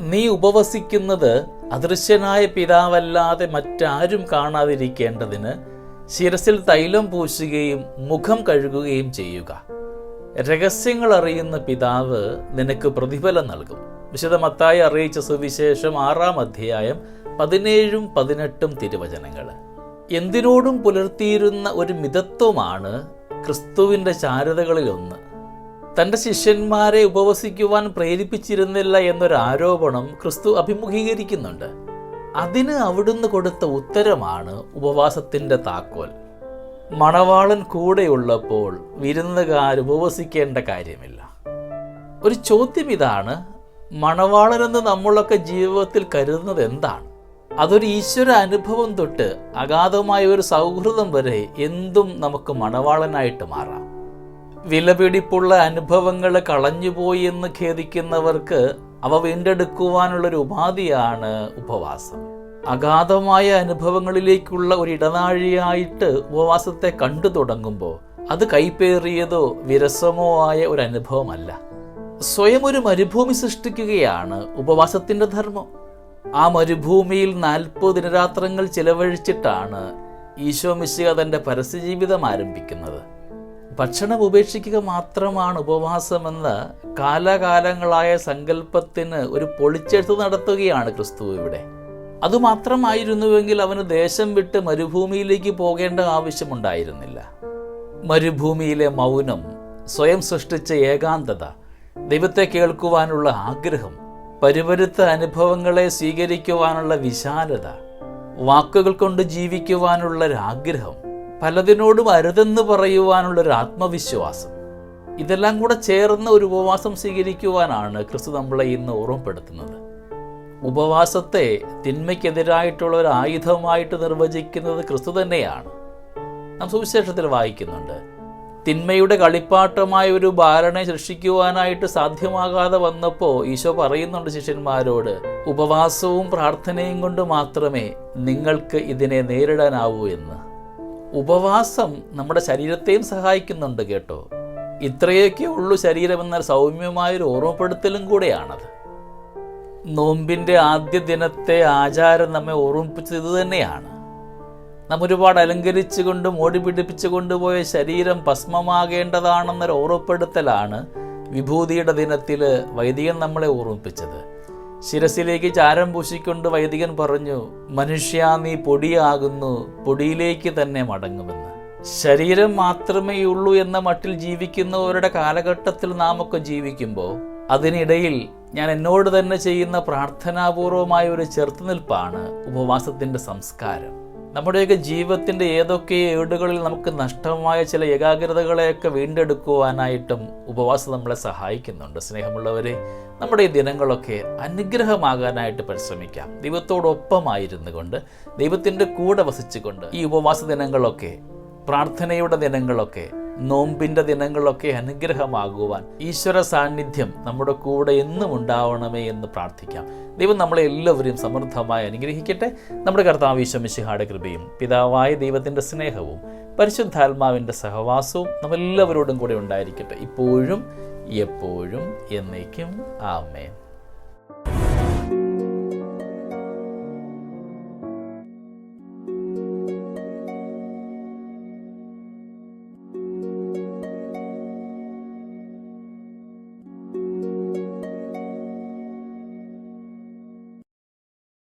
നീ ഉപവസിക്കുന്നത് അദൃശ്യനായ പിതാവല്ലാതെ മറ്റാരും കാണാതിരിക്കേണ്ടതിന് ശിരസിൽ തൈലം പൂശുകയും മുഖം കഴുകുകയും ചെയ്യുക. രഹസ്യങ്ങൾ അറിയുന്ന പിതാവ് നിനക്ക് പ്രതിഫലം നൽകും. വിശദമത്തായി അറിയിച്ച സുവിശേഷം ആറാം അധ്യായം പതിനേഴും പതിനെട്ടും തിരുവചനങ്ങൾ. എന്തിനോടും പുലർത്തിയിരുന്ന ഒരു മിതത്വമാണ് ക്രിസ്തുവിന്റെ ചാരുതകളിലൊന്ന് തന്റെ ശിഷ്യന്മാരെ ഉപവസിക്കുവാൻ പ്രേരിപ്പിച്ചിരുന്നില്ല എന്നൊരു ആരോപണം ക്രിസ്തു അഭിമുഖീകരിക്കുന്നുണ്ട്. അതിന് അവിടുന്ന് കൊടുത്ത ഉത്തരമാണ് ഉപവാസത്തിന്റെ താക്കോൽ. മണവാളൻ കൂടെയുള്ളപ്പോൾ വിരുന്നുകാർ ഉപവസിക്കേണ്ട കാര്യമില്ല. ഒരു ചോദ്യം ഇതാണ് മണവാളനെന്ന് നമ്മളൊക്കെ ജീവിതത്തിൽ കരുതുന്നത് എന്താണ്? അതൊരു ഈശ്വര അനുഭവം തൊട്ട് അഗാധമായ ഒരു സൗഹൃദം വരെ എന്തും നമുക്ക് മണവാളനായിട്ട് മാറാം. വിലപിടിപ്പുള്ള അനുഭവങ്ങൾ കളഞ്ഞുപോയി എന്ന് ഖേദിക്കുന്നവർക്ക് അവ വീണ്ടെടുക്കുവാനുള്ളൊരു ഉപാധിയാണ് ഉപവാസം. അഗാധമായ അനുഭവങ്ങളിലേക്കുള്ള ഒരു ഇടനാഴിയായിട്ട് ഉപവാസത്തെ കണ്ടു തുടങ്ങുമ്പോൾ അത് കൈപ്പേറിയതോ വിരസമോ ആയ ഒരു അനുഭവമല്ല. സ്വയം ഒരു മരുഭൂമി സൃഷ്ടിക്കുകയാണ് ഉപവാസത്തിന്റെ ധർമ്മം. ആ മരുഭൂമിയിൽ നാൽപ്പത് ദിനരാത്രങ്ങൾ ചിലവഴിച്ചിട്ടാണ് ഈശോ മിശിക തന്റെ പരസ്യജീവിതം ആരംഭിക്കുന്നത്. ഭക്ഷണം ഉപേക്ഷിക്കുക മാത്രമാണ് ഉപവാസമെന്ന കാലകാലങ്ങളായ സങ്കല്പത്തിന് ഒരു പൊളിച്ചെഴുത്ത് നടത്തുകയാണ് ക്രിസ്തു ഇവിടെ. അതുമാത്രമായിരുന്നുവെങ്കിൽ അവന് ദേശം വിട്ട് മരുഭൂമിയിലേക്ക് പോകേണ്ട ആവശ്യമുണ്ടായിരുന്നില്ല. മരുഭൂമിയിലെ മൗനം സ്വയം സൃഷ്ടിച്ച ഏകാന്തത ദൈവത്തെ കേൾക്കുവാനുള്ള ആഗ്രഹം പരിവരുത്ത അനുഭവങ്ങളെ സ്വീകരിക്കുവാനുള്ള വിശാലത വാക്കുകൾ കൊണ്ട് ജീവിക്കുവാനുള്ള ആഗ്രഹം പലതിനോടും അരുതെന്ന് പറയുവാനുള്ള ഒരു ആത്മവിശ്വാസം. ഇതെല്ലാം കൂടെ ചേർന്ന ഒരു ഉപവാസം സ്വീകരിക്കുവാനാണ് ക്രിസ്തു നമ്മളെ ഇന്ന് ഓർമ്മപ്പെടുത്തുന്നത്. ഉപവാസത്തെ തിന്മയ്ക്കെതിരായിട്ടുള്ള ഒരു ആയുധമായിട്ട് നിർവചിക്കുന്നത് ക്രിസ്തു തന്നെയാണ്. നാം സുവിശേഷത്തിൽ വായിക്കുന്നുണ്ട് തിന്മയുടെ കളിപ്പാട്ടമായ ഒരു ബാലനെ സൃഷ്ടിക്കുവാനായിട്ട് സാധ്യമാകാതെ വന്നപ്പോൾ ഈശോ പറയുന്നുണ്ട് ശിഷ്യന്മാരോട് ഉപവാസവും പ്രാർത്ഥനയും കൊണ്ട് മാത്രമേ നിങ്ങൾക്ക് ഇതിനെ നേരിടാനാവൂ എന്ന്. ഉപവാസം നമ്മുടെ ശരീരത്തെയും സഹായിക്കുന്നുണ്ട് കേട്ടോ. ഇത്രയൊക്കെ ഉള്ളൂ ശരീരമെന്ന സൗമ്യമായൊരു ഓർമ്മപ്പെടുത്തലും കൂടെയാണത്. നോമ്പിന്റെ ആദ്യ ദിനത്തെ ആചാരം നമ്മെ ഓർമ്മിപ്പിച്ചത് തന്നെയാണ്. നാം ഒരുപാട് അലങ്കരിച്ചുകൊണ്ടും ഓടി പിടിപ്പിച്ചു കൊണ്ടുപോയ ശരീരം ഭസ്മമാകേണ്ടതാണെന്നൊരു ഓർമ്മപ്പെടുത്തലാണ് വിഭൂതിയുടെ ദിനത്തിൽ വൈദികൻ നമ്മളെ ഓർമ്മിപ്പിച്ചത്. ശിരസിലേക്ക് ചാരം പൂശിക്കൊണ്ട് വൈദികൻ പറഞ്ഞു മനുഷ്യ നീ പൊടിയാകുന്നു. പൊടിയിലേക്ക് തന്നെ മടങ്ങുമെന്ന്. ശരീരം മാത്രമേ ഉള്ളൂ എന്ന മട്ടിൽ ജീവിക്കുന്നവരുടെ കാലഘട്ടത്തിൽ നാം ഒക്കെ ജീവിക്കുമ്പോൾ അതിനിടയിൽ ഞാൻ എന്നോട് തന്നെ ചെയ്യുന്ന പ്രാർത്ഥനാപൂർവമായ ഒരു ചെറുത്തുനിൽപ്പാണ് ഉപവാസത്തിന്റെ സംസ്കാരം. നമ്മുടെയൊക്കെ ജീവിതത്തിന്റെ ഏതൊക്കെ ഏടുകളിൽ നമുക്ക് നഷ്ടമായ ചില ഏകാഗ്രതകളെയൊക്കെ വീണ്ടെടുക്കുവാനായിട്ടും ഉപവാസം നമ്മളെ സഹായിക്കുന്നുണ്ട്. സ്നേഹമുള്ളവരെ നമ്മുടെ ഈ ദിനങ്ങളൊക്കെ അനുഗ്രഹമാകാനായിട്ട് പരിശ്രമിക്കാം. ദൈവത്തോടൊപ്പമായിരുന്നു കൊണ്ട് ദൈവത്തിന്റെ കൂടെ വസിച്ചുകൊണ്ട് ഈ ഉപവാസ ദിനങ്ങളൊക്കെ പ്രാർത്ഥനയുടെ ദിനങ്ങളൊക്കെ നോമ്പിന്റെ ദിനങ്ങളൊക്കെ അനുഗ്രഹമാകുവാൻ ഈശ്വര സാന്നിധ്യം നമ്മുടെ കൂടെ എന്നും ഉണ്ടാവണമേ എന്ന് പ്രാർത്ഥിക്കാം. ദൈവം നമ്മളെ എല്ലാവരെയും സമൃദ്ധമായി അനുഗ്രഹിക്കട്ടെ. നമ്മുടെ കർത്താവ് ഈശ്വമിശിഹാടെ കൃപയും പിതാവായ ദൈവത്തിന്റെ സ്നേഹവും പരിശുദ്ധാത്മാവിന്റെ സഹവാസവും നമ്മളെല്ലാവരോടും കൂടെ ഉണ്ടായിരിക്കട്ടെ. ഇപ്പോഴും എപ്പോഴും എന്നേക്കും. ആമേൻ.